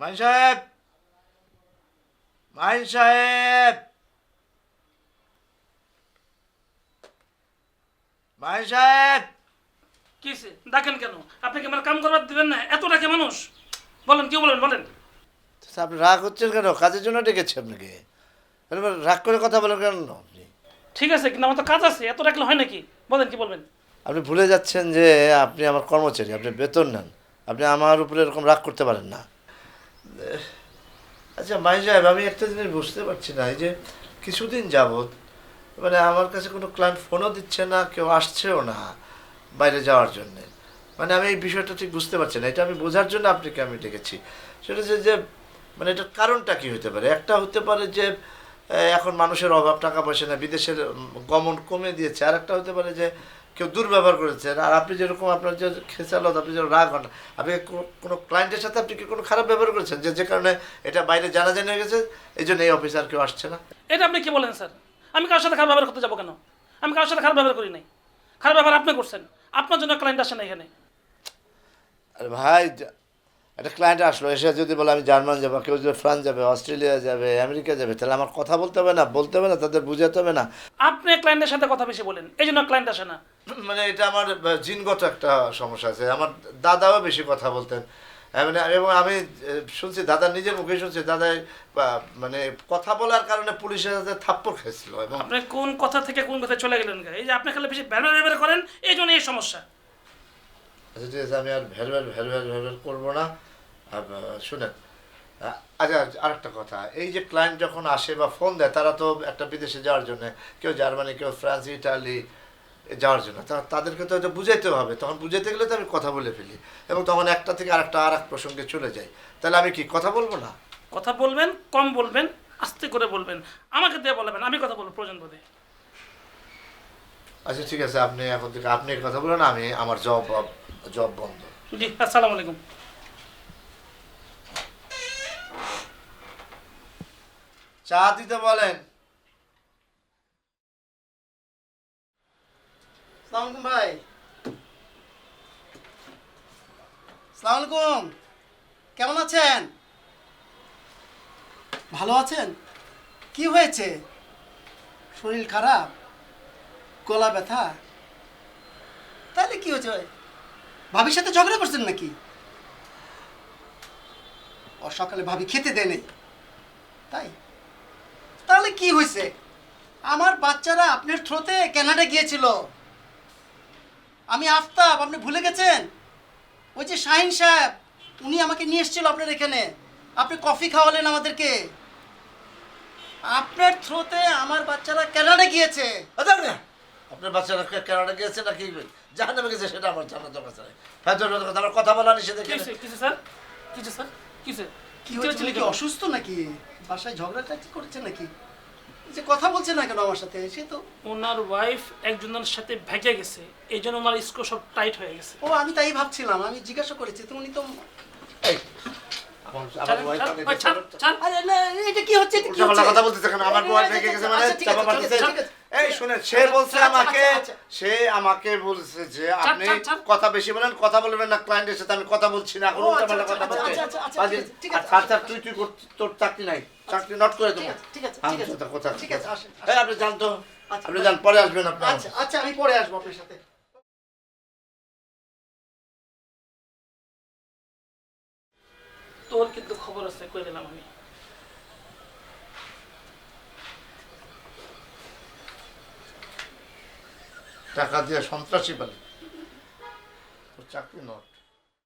Mine সাহেব mine সাহেব mine সাহেব কিসে ডাকেন কেন? আপনি কি আমার কাম করবার দিবেন না? এত ডাকে মানুষ! বলেন কি বলেন বলেন। আপনি রাগ হচ্ছেন কেন? কাজের জন্য ডেকেছি আপনাকে। এবার রাগ করে কথা বলেন কেন আপনি? ঠিক আছে কিন্তু আমার তো কাজ আছে এত ডাকলে হয় নাকি? বলেন কি বলবেন? আপনি ভুলে যাচ্ছেন যে আপনি আমার কর্মচারী আপনি বেতন নেন। আপনি আমার উপরে এরকম রাগ করতে পারেন না। আচ্ছা মাই সাহেব, আমি একটা জিনিস বুঝতে পারছি না, এই যে কিছুদিন যাবৎ মানে আমার কাছে কোনো ক্লায়েন্ট ফোনও দিচ্ছে না, কেউ আসছেও না বাইরে যাওয়ার জন্যে। মানে আমি এই বিষয়টা ঠিক বুঝতে পারছি না, এটা আমি বোঝার জন্য আপনাকে আমি ডেকেছি। সেটা হচ্ছে যে মানে এটার কারণটা কি হতে পারে? একটা হতে পারে যে এখন মানুষের অভাব, টাকা পয়সা না বিদেশের গমন কমে দিয়েছে আর একটা হতে পারে যে কেউ দুর্ব্যবহার করেছেন আর আপনি যেরকম আপনার যে খেসালত আপনি যেরকম রাগ হন আপনি কোনো ক্লায়েন্টের সাথে আপনি কি কোনো খারাপ ব্যবহার করেছেন? যে যে কারণে এটা বাইরে জানাজানি হয়ে গেছে এই জন্য এই অফিসার কেউ আসছে না। এটা আপনি কি বলেন স্যার? আমি কারোর সাথে খারাপ ব্যবহার করতে যাব কেন? আমি কারোর সাথে খারাপ ব্যবহার করি নাই। খারাপ ব্যবহার আপনি করছেন। আপনার জন্য ক্লায়েন্ট আসে না এখানে। আরে ভাই একটা ক্লায়েন্ট আসলো এসে যদি বলে আমি জার্মান যাব কেউ যদি ফ্রান্স যাবে অস্ট্রেলিয়া যাবে আমেরিকা যাবে তাহলে আমার কথা বলতে হবে না? বলতে হবে না তাদের বুঝাতে হবে না? আপনি ক্লায়েন্টের সাথে কথা বেশি বলেন এই জন্য ক্লায়েন্ট আসে না। মানে এটা আমার জিনগত একটা সমস্যা আছে। আমার দাদাও বেশি কথা বলতেন। মানে এবং আমি শুনছি দাদা নিজের মুখে শুনছি দাদা মানে কথা বলার কারণে পুলিশের সাথে থাপ্পড় খেয়েছিল এবং আপনি কোন কথা থেকে কোন কথায় চলে গেলেন এই যে আপনি খালি বেশি ব্যবহার ব্যবহার করেন এই জন্য এই সমস্যা। আচ্ছা ঠিক আছে আমি আর ভ্যালভ্যাল ভ্যালভ্যাল ভ্যালভ্যাল করব না। আর, শুনেন আহ, আচ্ছা আরেকটা কথা। এই যে ক্লায়েন্ট যখন আসে বা ফোন দেয় তারা তো একটা বিদেশে যাওয়ার জন্য কেউ জার্মানি কেউ ফ্রান্স ইটালি যাওয়ার জন্য। তা তাদেরকে তো এটা বুঝাইতে হবে। তখন বুঝাইতে গেলে তো আমি কথা বলে ফেলি। এবং তখন একটা থেকে আরেকটা আর এক প্রসঙ্গে চলে যাই তাহলে আমি কি কথা বলব না? কথা বলবেন কম বলবেন আস্তে করে বলবেন। আমাকে দিয়ে বলবেন আমি কথা বলব প্রয়োজন বোধে। আচ্ছা ঠিক আছে আপনি এখন থেকে আপনি কথা বলেন আমি আমার জব জব বন্ধ। জি আসসালামু আলাইকুম। চা দিতে বলেন। সালাম আলাইকুম ভাই। সালাম আলাইকুম কেমন আছেন? ভালো আছেন? কি হয়েছে? শরীর খারাপ? গলা ব্যথা? তাহলে কি হয়েছে ভাবির সাথে ঝগড়া করছেন নাকি? ও, সকালে ভাবি খেতে দেয় নেই। তাই? তাহলে কি হয়েছে? আমার বাচ্চারা আপনার থ্রোতে কানাডা গিয়েছিল। আমি আফতাব আপনি ভুলে গেছেন? ওই যে শাহিন সাহেব উনি আমাকে নিয়ে এসেছিল আপনার এখানে। আপনি কফি খাওয়ালেন আমাদেরকে। আপনার থ্রোতে আমার বাচ্চারা কানাডা গিয়েছে। আপনার বাচ্চারা কে- কেনাডা গিয়েছে নাকি? জাহান নামে গেছে সেটা আমার জানার দরকার ফেজর কথা আমার কথা বলা নিষেধ কিসে স্যার? কিছু স্যার? কিসে কি হয়েছে? উনি কি অসুস্থ নাকি? বাসায় ঝগড়াটা কি করেছে নাকি? যে কথা বলছে না কেন আমার সাথে? সে তো ওনার ওয়াইফ একজনের সাথে ভেগে গেছে। এই জন্য ওনার স্কো সব টাইট হয়ে গেছে। ও আমি তাই ভাবছিলাম। আমি জিজ্ঞাসা করেছি তো উনি তো এই, আমার আমার ছাড়েন, wife ছাড়, অনেক ওই ছাড়, ছাড়। আরে না এটা কি হচ্ছে? এটা কি হচ্ছে? কথা বলতেছে কেন আমার বউ ভেঙে গেছে মানে চাপা মারতেছে ঠিক আছে, ঠিক আছে। এই শুনে সে বলছে আমাকে। সে আমাকে বলছে যে আপনি। কথা বেশি বলেন কথা বলবেন না ক্লায়েন্টের সাথে আমি কথা বলছি না এখন ও, আচ্ছা, কথা আচ্ছা, আচ্ছা, আচ্ছা, আর তুই তুই তোর চাকরি নাই। চাকরি নট করে দেবো। ঠিক আছে, ঠিক আছে, ঠিক আছে। কথা- কথা ঠিক আছে, আসেন, আপনি জান তো। আচ্ছা, আপনি যান পরে আসবেন আপনি আচ্ছা আচ্ছা আমি পরে আসব আপনার সাথে। তোর কিন্তু খবর আছে কই দিলাম আমি? টাকা দিয়ে সন্ত্রাসী পালি চাকরি নট